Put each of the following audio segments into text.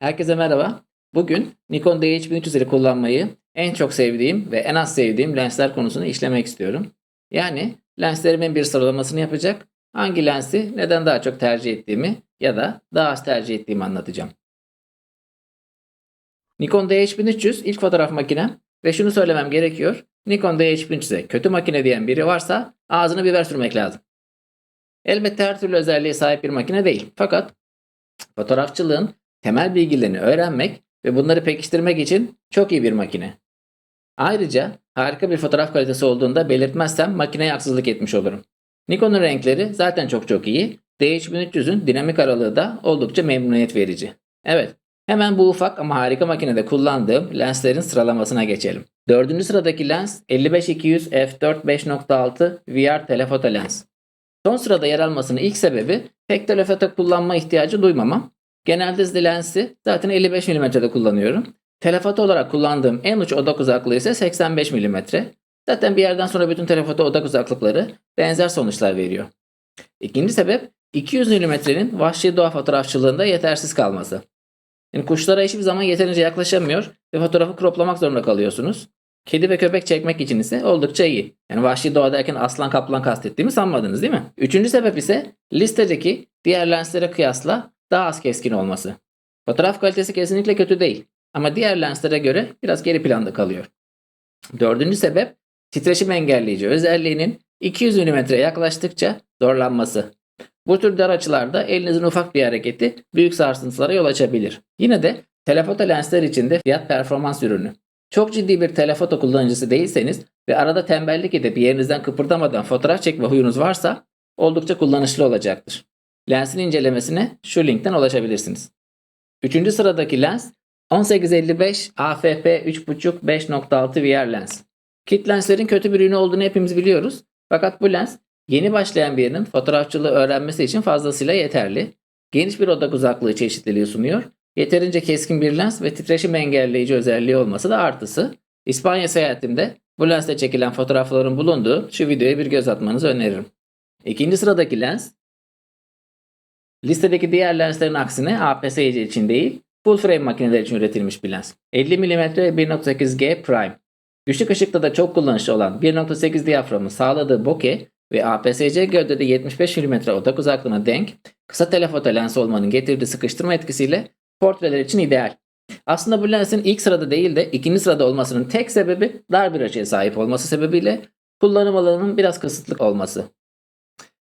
Herkese merhaba. Bugün Nikon D5300'leri kullanmayı en çok sevdiğim ve en az sevdiğim lensler konusunu işlemek istiyorum. Yani lenslerimin bir sıralamasını yapacak, hangi lensi neden daha çok tercih ettiğimi ya da daha az tercih ettiğimi anlatacağım. Nikon D5300 ilk fotoğraf makinem ve şunu söylemem gerekiyor. Nikon D5300'e kötü makine diyen biri varsa ağzını biber sürmek lazım. Elbette her türlü özelliğe sahip bir makine değil. Fakat fotoğrafçılığın temel bilgilerini öğrenmek ve bunları pekiştirmek için çok iyi bir makine. Ayrıca harika bir fotoğraf kalitesi olduğunda belirtmezsem makineye haksızlık etmiş olurum. Nikon'un renkleri zaten çok çok iyi. D5300'ün dinamik aralığı da oldukça memnuniyet verici. Evet, hemen bu ufak ama harika makinede kullandığım lenslerin sıralamasına geçelim. Dördüncü sıradaki lens 55-200 f4 5.6 VR telefoto lens. Son sırada yer almasının ilk sebebi pek telefoto kullanma ihtiyacı duymamam. Genelde lensi zaten 55 mm'de kullanıyorum. Telefoto olarak kullandığım en uç odak uzaklığı ise 85 mm. Zaten bir yerden sonra bütün telefoto odak uzaklıkları benzer sonuçlar veriyor. İkinci sebep 200 mm'nin vahşi doğa fotoğrafçılığında yetersiz kalması. Yani kuşlara hiçbir zaman yeterince yaklaşamıyor ve fotoğrafı kroplamak zorunda kalıyorsunuz. Kedi ve köpek çekmek için ise oldukça iyi. Yani vahşi doğa derken aslan kaplan kastettiğimi sanmadınız değil mi? Üçüncü sebep ise listedeki diğer lenslere kıyasla daha az keskin olması. Fotoğraf kalitesi kesinlikle kötü değil ama diğer lenslere göre biraz geri planda kalıyor. Dördüncü sebep titreşim engelleyici özelliğinin 200 mm'ye yaklaştıkça zorlanması. Bu tür dar açılarda elinizin ufak bir hareketi büyük sarsıntılara yol açabilir. Yine de telefoto lensler için de fiyat performans ürünü. Çok ciddi bir telefoto kullanıcısı değilseniz ve arada tembellik edip yerinizden kıpırdamadan fotoğraf çekme huyunuz varsa oldukça kullanışlı olacaktır. Lensin incelemesine şu linkten ulaşabilirsiniz. Üçüncü sıradaki lens 1855 AFP 3.5 5.6 VR lens. Kit lenslerin kötü bir ürünü olduğunu hepimiz biliyoruz. Fakat bu lens yeni başlayan birinin fotoğrafçılığı öğrenmesi için fazlasıyla yeterli. Geniş bir odak uzaklığı çeşitliliği sunuyor. Yeterince keskin bir lens ve titreşim engelleyici özelliği olması da artısı. İspanya seyahatimde bu lensle çekilen fotoğrafların bulunduğu şu videoya bir göz atmanızı öneririm. İkinci sıradaki lens Listedeki diğer lenslerin aksine APS-C için değil, full frame makineler için üretilmiş bir lens. 50 mm 1.8G prime. Düşük ışıkta da çok kullanışlı olan 1.8 diyaframın sağladığı bokeh ve APS-C gövdede 75 mm odak uzaklığına denk kısa telefoto lens olmanın getirdiği sıkıştırma etkisiyle portreler için ideal. Aslında bu lensin ilk sırada değil de ikinci sırada olmasının tek sebebi dar bir açıya sahip olması sebebiyle kullanım alanının biraz kısıtlı olması.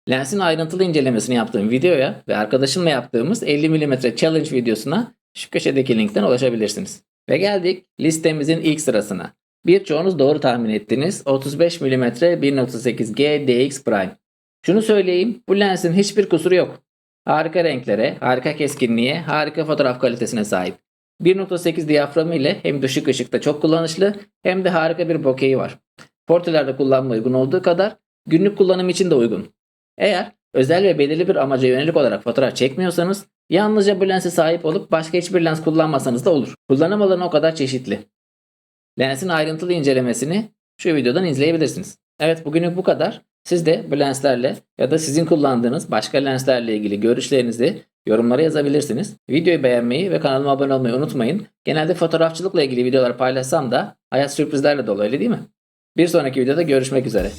Lensin ayrıntılı incelemesini yaptığım videoya ve arkadaşımla yaptığımız 50 mm challenge videosuna şu köşedeki linkten ulaşabilirsiniz. Ve geldik listemizin ilk sırasına. Birçoğunuz doğru tahmin ettiniz. 35 mm 1.8G DX Prime. Şunu söyleyeyim, bu lensin hiçbir kusuru yok. Harika renklere, harika keskinliğe, harika fotoğraf kalitesine sahip. 1.8 diyaframı ile hem düşük ışıkta çok kullanışlı hem de harika bir bokeyi var. Portrelerde kullanma uygun olduğu kadar günlük kullanım için de uygun. Eğer özel ve belirli bir amaca yönelik olarak fotoğraf çekmiyorsanız yalnızca bu lense sahip olup başka hiçbir lens kullanmasanız da olur. Kullanım alanı o kadar çeşitli. Lensin ayrıntılı incelemesini şu videodan izleyebilirsiniz. Evet bugünlük bu kadar. Siz de bu lenslerle ya da sizin kullandığınız başka lenslerle ilgili görüşlerinizi yorumlara yazabilirsiniz. Videoyu beğenmeyi ve kanalıma abone olmayı unutmayın. Genelde fotoğrafçılıkla ilgili videolar paylaşsam da hayat sürprizlerle dolu öyle değil mi? Bir sonraki videoda görüşmek üzere.